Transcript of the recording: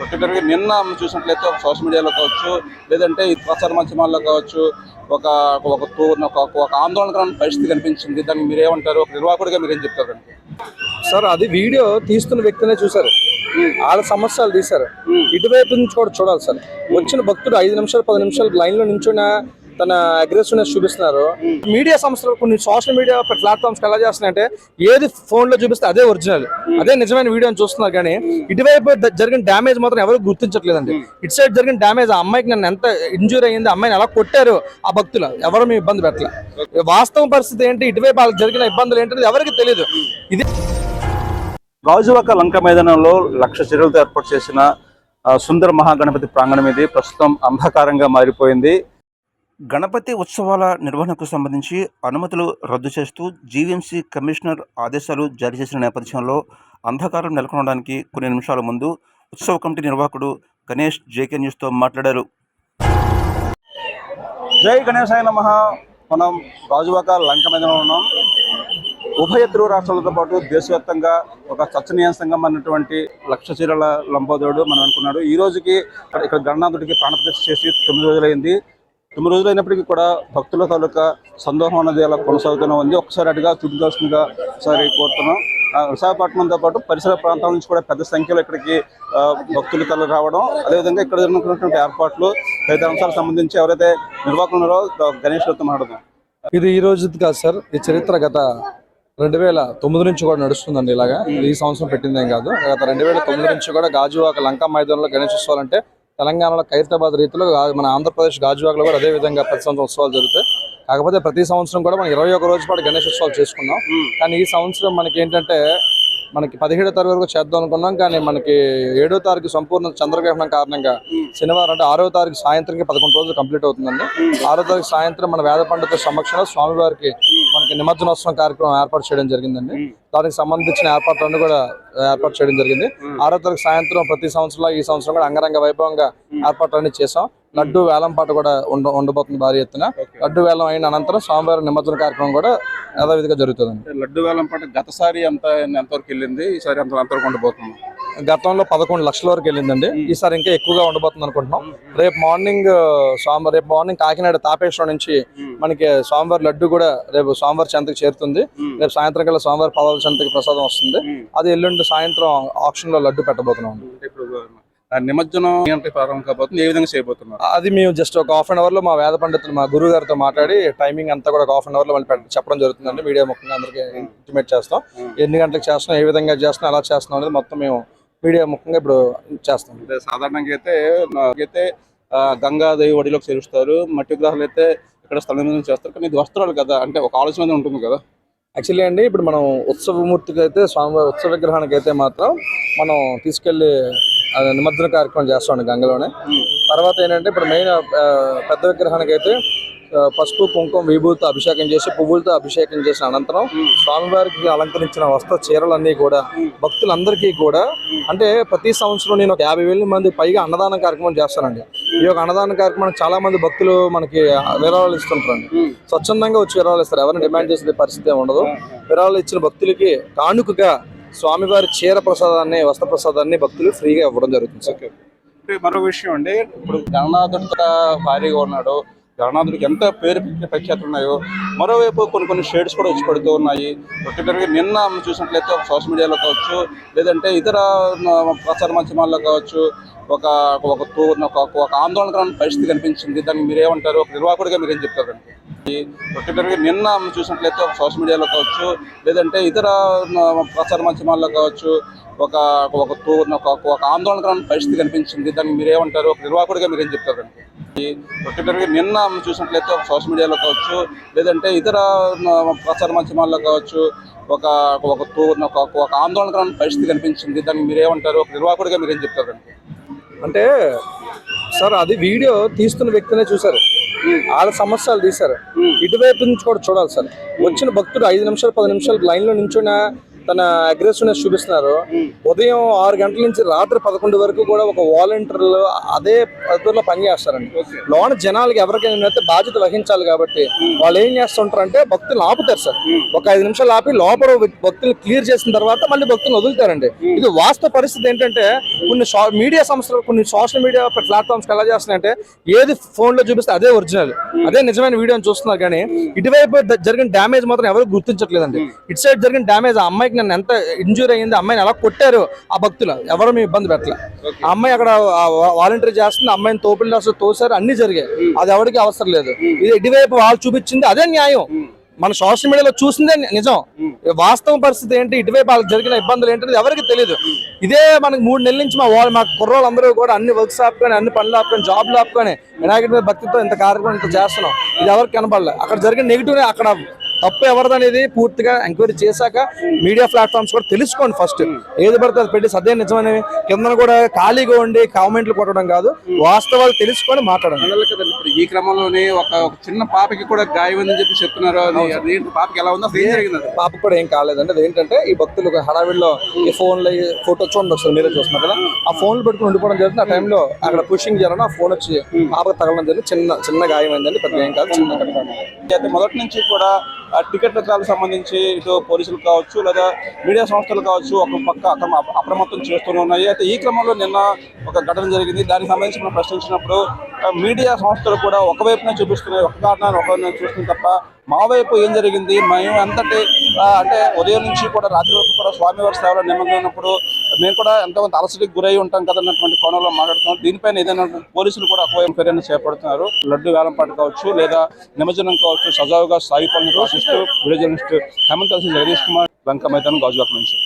పర్టికులర్గా నిన్న చూసినట్లయితే ఒక సోషల్ మీడియాలో కావచ్చు లేదంటే ఈ ప్రచార మాధ్యమాల్లో కావచ్చు ఒక ఒక ఒక ఆందోళనకరమైన పరిస్థితి కనిపించింది. దానికి మీరేమంటారు? ఒక నిర్వాహకుడిగా మీరేం చెప్తారు? సార్ అది వీడియో తీస్తున్న వ్యక్తినే చూసారు వాళ్ళ సమస్యలు తీశారు. ఇటువైపు నుంచి కూడా చూడాలి సార్. వచ్చిన భక్తుడు ఐదు నిమిషాలు పది నిమిషాలు లైన్లో నించున్న తన అగ్రెసివ్నెస్ చూపిస్తున్నారు. మీడియా సంస్థలు కొన్ని సోషల్ మీడియా ప్లాట్ఫామ్స్ ఎలా చేస్తున్నాయంటే ఏది ఫోన్లో చూపిస్తే అదే ఒరిజినల్ అదే నిజమైన వీడియో అని చూస్తున్నారు కానీ ఇటువైపు జరిగిన డ్యామేజ్ మాత్రం ఎవరు గుర్తించట్లేదండి. ఇటు సైడ్ జరిగిన డ్యామేజ్ ఆ అమ్మాయికి నన్ను ఎంత ఇంజూరీ అయ్యింది అమ్మాయిని ఎలా కొట్టారు ఆ భక్తులు ఎవరు మీ ఇబ్బంది పెట్టలే. వాస్తవ పరిస్థితి ఏంటి ఇటువైపు వాళ్ళకి జరిగిన ఇబ్బందులు ఏంటనేది ఎవరికి తెలియదు ఇది గాజువాక లంక మైదానంలో లక్ష చర్యలతో ఏర్పాటు చేసిన సుందర మహాగణపతి ప్రాంగణం ఇది. ప్రస్తుతం అంధకారంగా మారిపోయింది. గణపతి ఉత్సవాల నిర్వహణకు సంబంధించి అనుమతులు రద్దు చేస్తూ జీవీఎంసీ కమిషనర్ ఆదేశాలు జారీ చేసిన నేపథ్యంలో అంధకారం నెలకొనడానికి కొన్ని నిమిషాల ముందు ఉత్సవ కమిటీ నిర్వాహకుడు గణేష్ జేకే న్యూస్తో మాట్లాడారు. జై గణేశాయ నమ. మనం గాజువాక లంక మైదానంలో ఉన్నాం. ఉభయ తెలుగు రాష్ట్రాలతో పాటు దేశవ్యాప్తంగా ఒక చర్చనీయాంశంగా అన్నటువంటి లక్ష చీరల లంబోదరుడు మనం అనుకున్నాడు ఈ రోజుకి ఇక్కడ గణనాథుడికి ప్రాణప్రతిష్ఠ చేసి తొమ్మిది రోజులైంది. తొమ్మిది రోజులు అయినప్పటికీ కూడా భక్తుల తాలూకా సందోహం అనేది అలా కొనసాగుతూనే ఉంది. ఒకసారి అటుగా చూపించాల్సిందిగా ఒకసారి కోరుతున్నాం. ఆ, విశాఖపట్నంతో పాటు పరిసర ప్రాంతాల నుంచి కూడా పెద్ద సంఖ్యలో ఇక్కడికి భక్తులు తల రావడం అదేవిధంగా ఇక్కడ జరుగుతున్నటువంటి ఏర్పాట్లు తదితర అంశాలకు సంబంధించి ఎవరైతే నిర్వాహకులు ఉన్నారో గణేష్ గారితో మాట్లాడదాం. ఇది ఈ రోజు కాదు సార్ ఈ చరిత్ర గత రెండు వేల తొమ్మిది నుంచి కూడా నడుస్తుందండి ఇలాగా. ఈ సంవత్సరం పెట్టిందేం కాదు. గత రెండు వేల తొమ్మిది నుంచి కూడా గాజువాక లంకా మైదానంలో గణేష్ ఉత్సవాలు అంటే తెలంగాణలో ఖైరతాబాద్ రీతిలో మన ఆంధ్రప్రదేశ్ గాజువాకలో కూడా అదే విధంగా ప్రతి సంవత్సరం ఉత్సవాలు జరుగుతాయి. కాకపోతే ప్రతి సంవత్సరం కూడా మనం ఇరవై ఒక రోజు పాటు గణేష్ ఉత్సవాలు చేసుకున్నాం. కానీ ఈ సంవత్సరం మనకి ఏంటంటే మనకి పదిహేడో తారీఖు వరకు చేద్దాం అనుకున్నాం. కానీ మనకి ఏడో తారీఖు సంపూర్ణ చంద్రగ్రహణం కారణంగా శనివారం అంటే ఆరో తారీఖు సాయంత్రంకి పదకొండు రోజులు కంప్లీట్ అవుతుందండి. ఆరో తారీఖు సాయంత్రం మన వేద పండితుల సమక్షంలో స్వామివారికి మనకి నిమజ్జనోత్సవం కార్యక్రమం ఏర్పాటు చేయడం జరిగిందండి. దానికి సంబంధించిన ఏర్పాట్లన్నీ కూడా ఏర్పాటు చేయడం జరిగింది. ఆరో తారీఖు సాయంత్రం ప్రతి సంవత్సరం ఈ సంవత్సరం కూడా అంగరంగ వైభవంగా ఏర్పాట్లన్నీ చేసాం లడ్డు వేలం పాట కూడా ఉండ ఉండబోతుంది భారీ ఎత్తున. లడ్డు వేలం అయిన అనంతరం స్వామివారి నిమజ్జన కార్యక్రమం కూడా యథావిధిగా జరుగుతుందండి. లడ్డు వేలం పాట గతసారి ఎంత ఎంతవరకు వెళ్ళింది? ఈసారి ఎంత ఎంతవరకు ఉండబోతుంది? గతంలో పదకొండు లక్షల వరకు వెళ్ళిందండి. ఈసారి ఇంకా ఎక్కువగా ఉండబోతుంది అనుకుంటున్నాం. రేపు మార్నింగ్ స్వామివారి రేపు మార్నింగ్ కాకినాడ తాపేశ్వరం నుంచి మనకి స్వామివారి లడ్డు కూడా రేపు స్వామివారి చెంతకి చేరుతుంది. రేపు సాయంత్రం కల్లా స్వామివారి పదవుల చెంతకి ప్రసాదం వస్తుంది. అది ఎల్లుండి సాయంత్రం ఆప్షన్లో లడ్డు పెట్టబోతున్నాం. నిమజ్జనం అంటే ప్రారంభం కాబోతుంది? ఏ విధంగా చేయబోతున్నారు? అది మేము జస్ట్ ఒక హాఫ్ అన్ అవర్లో మా వేద పండితులు మా గురువు గారితో మాట్లాడి టైమింగ్ అంతా కూడా ఒక హాఫ్ అన్ అవర్లో మళ్ళీ చెప్పడం జరుగుతుందండి. మీడియా ముఖ్యంగా అందరికీ ఇంటిమేట్ చేస్తాం. ఎన్ని గంటలకు చేస్తున్నాం ఏ విధంగా చేస్తున్నాం ఎలా చేస్తున్నాం అనేది మొత్తం మేము మీడియా ముఖ్యంగా ఇప్పుడు చేస్తాం. అంటే సాధారణంగా అయితే ఆ, గంగాదేవి ఒడిలోకి చేరుస్తారు. మట్టి విగ్రహాలు అయితే ఇక్కడ స్థలం మీద చేస్తారు. కానీ ఇది వస్త్రాలు కదా అంటే ఒక ఆలోచన అనేది ఉంటుంది కదా. యాక్చువల్లీ అండి ఇప్పుడు మనం ఉత్సవమూర్తికి అయితే స్వామివారి ఉత్సవ విగ్రహానికి అయితే మాత్రం మనం తీసుకెళ్ళి నిమజ్జన కార్యక్రమం చేస్తామండి గంగలోనే. తర్వాత ఏంటంటే ఇప్పుడు మెయిన్ పెద్ద విగ్రహానికి అయితే పసుపు కుంకుమ విభూతితో అభిషేకం చేసి పువ్వులతో అభిషేకం చేసిన అనంతరం స్వామివారికి అలంకరించిన వస్త్ర చీరలన్నీ కూడా భక్తులందరికీ కూడా అంటే ప్రతి సంవత్సరం నేను ఒక యాభై వేల మంది పైగా అన్నదాన కార్యక్రమం చేస్తానండి. ఈ యొక్క అన్నదాన కార్యక్రమం చాలా మంది భక్తులు మనకి విరాళాలు ఇస్తుంటారండి. స్వచ్ఛందంగా వచ్చి విరాళాలు ఇస్తారు. ఎవరిని డిమాండ్ చేసే పరిస్థితి ఉండదు. విరాళాలు ఇచ్చిన భక్తులకి కానుకగా స్వామివారి చీర ప్రసాదాన్ని వస్త్ర ప్రసాదాన్ని భక్తులు ఫ్రీగా ఇవ్వడం జరుగుతుంది సార్. మరో విషయం అండి. ఇప్పుడు గణనాథుడు భారీగా ఉన్నాడు. జగన్నాథుడికి ఎంత పేరు ప్రఖ్యాతులు ఉన్నాయో మరోవైపు కొన్ని కొన్ని షేడ్స్ కూడా వచ్చి పడుతూ ఉన్నాయి. పర్టికులర్గా నిన్న చూసినట్లయితే ఒక సోషల్ మీడియాలో కావచ్చు లేదంటే ఇతర ప్రచార మాధ్యమాల్లో కావచ్చు ఒక ఒక ఒక ఒక ఆందోళనకరమైన పరిస్థితి కనిపించింది. దానికి మీరేమంటారు? ఒక నిర్వాహకుడిగా మీరేం చెప్తారండి పర్టికులర్గా నిన్న చూసినట్లయితే ఒక సోషల్ మీడియాలో కావచ్చు లేదంటే ఇతర ప్రచార మాధ్యమాల్లో కావచ్చు ఒక ఒక ఒక ఒక ఆందోళనకరమైన పరిస్థితి కనిపించింది. దానికి మీరేమంటారు? ఒక నిర్వాహకుడిగా మీరేం చెప్తారండి పర్టికులర్గా నిన్న చూసినట్లయితే ఒక సోషల్ మీడియాలో కావచ్చు లేదంటే ఇతర ప్రచార మాధ్యమాల్లో కావచ్చు ఒక ఒక ఒక ఒక ఆందోళనకరమైన పరిస్థితి కనిపించింది. దానికి మీరేమంటారు? ఒక నిర్వాహకుడిగా మీరేం చెప్తారు? అంటే సార్ అది వీడియో తీస్తున్న వ్యక్తినే చూసారు వాళ్ళ సమస్యలు తీశారు. ఇటువైపు నుంచి కూడా చూడాలి సార్. వచ్చిన భక్తుడు ఐదు నిమిషాలు పది నిమిషాలు లైన్లో నించున్న తన అగ్రెసివ్నెస్ చూపిస్తున్నారు. ఉదయం ఆరు గంటల నుంచి రాత్రి పదకొండు వరకు కూడా ఒక వాలంటీర్లు అదే పద్ధతిలో పనిచేస్తారండి లోన జనాలకి ఎవరికైనా అయితే బాధ్యత వహించాలి కాబట్టి వాళ్ళు ఏం చేస్తుంటారంటే భక్తులు ఆపుతారు సార్. ఒక ఐదు నిమిషాలు ఆపి లోపల భక్తులు క్లియర్ చేసిన తర్వాత మళ్ళీ భక్తులు వదులుతారండి. ఇది వాస్తవ పరిస్థితి ఏంటంటే కొన్ని మీడియా సంస్థలు కొన్ని సోషల్ మీడియా ప్లాట్ఫామ్స్ ఎలా చేస్తున్నాయంటే ఏది ఫోన్లో చూపిస్తే అదే ఒరిజినల్. అదే నిజమైన వీడియోని చూస్తున్నారు కానీ ఇటువైపు జరిగిన డ్యామేజ్ మాత్రం ఎవరు గుర్తించట్లేదండి. ఇటు సైడ్ జరిగిన డ్యామేజ్ ఆ అమ్మాయికి నన్ను ఎంత ఇంజూరీ అయ్యింది అమ్మాయిని ఎలా కొట్టారు ఆ భక్తులు ఎవరు మీ ఇబ్బంది పెట్టలే. ఆ అమ్మాయి అక్కడ వాలంటీర్ చేస్తుంది అమ్మాయిని తోపులు రాసి తోసారు అన్ని జరిగాయి. అది ఎవరికి అవసరం లేదు. ఇది ఇటువైపు వాళ్ళు చూపించింది అదే న్యాయం. మన సోషల్ మీడియాలో చూసిందే నిజం. వాస్తవ పరిస్థితి ఏంటి? ఇటువైపు వాళ్ళకి జరిగిన ఇబ్బందులు ఏంటనేది ఎవరికి తెలియదు ఇదే మనకి మూడు నెలల నుంచి మా వాళ్ళు మా కుర్రోళ్ళు అందరూ కూడా అన్ని వర్క్స్ ఆపుకొని అన్ని పనులు ఆపుకొని జాబ్లు ఆపుకొని వినాయకుడి మీద భక్తితో ఇంత కార్యక్రమం ఇంత చేస్తున్నాం. ఇది ఎవరికి కనపడలే. అక్కడ జరిగిన నెగిటివ్ అక్కడ తప్పు ఎవరిదనేది పూర్తిగా ఎంక్వైరీ చేశాక మీడియా ప్లాట్ఫామ్స్ కూడా తెలుసుకోండి ఫస్ట్. ఏది పడితే అది పెట్టి సదే నిజమని కింద కూడా ఖాళీగా ఉండి కామెంట్లు కొట్టడం కాదు వాస్తవాలు తెలుసుకొని మాట్లాడండి. ఇప్పుడు ఈ క్రమంలోనే ఒక చిన్న పాపకి కూడా గాయమైందని చెప్పి చెప్తున్నారు పాపకి ఎలా ఉందో? పాప కూడా ఏం కాలేదండి. అది ఏంటంటే ఈ భక్తులు హడావిడిలో ఈ ఫోన్లో ఫోటో చూడండి ఒకసారి మీరే చూస్తున్నారు కదా. ఆ ఫోన్లు పెట్టుకుని ఉండిపోవడం జరిగింది ఆ టైంలో అక్కడ పుషింగ్ చేయాలని ఆ ఫోన్ వచ్చి పాపకు తగలడం జరిగింది. చిన్న చిన్న గాయమైందండి. పెద్ద ఏం కాదు చిన్న మొదటి నుంచి కూడా టికెట్ వితరణకు సంబంధించి ఇటు పోలీసులు కావచ్చు లేదా మీడియా సంస్థలు కావచ్చు ఒక పక్క అక్రమ అప్రమత్తం చేస్తూనే ఉన్నాయి. అయితే ఈ క్రమంలో నిన్న ఒక ఘటన జరిగింది. దానికి సంబంధించి మనం ప్రశ్నించినప్పుడు మీడియా సంస్థలు కూడా ఒకవైపునే చూపిస్తున్నాయి ఒక కారణాన్ని ఒకవైపు చూస్తుంది తప్ప మా వైపు ఏం జరిగింది? మేము ఎంతటి అంటే ఉదయం నుంచి కూడా రాత్రి వరకు కూడా స్వామివారి సేవలో నిమగ్నమైనప్పుడు మేము కూడా ఎంతమంది అలసటికి గురై ఉంటాం కదన్నటువంటి కోణంలో మాట్లాడుతున్నాం. దీనిపైన ఏదైనా పోలీసులు కూడా ఒకవైపు చర్యలు చేపడుతున్నారు. లడ్డు వేలంపాటు కావచ్చు లేదా నిమజ్జనం కావచ్చు సజావుగా సాగిపోయిన ప్రశ్నిస్తూ వీడియో హేమంత్ కలిసి జగదీష్ కుమార్ లంక మైదానం గాజువాక నుంచి.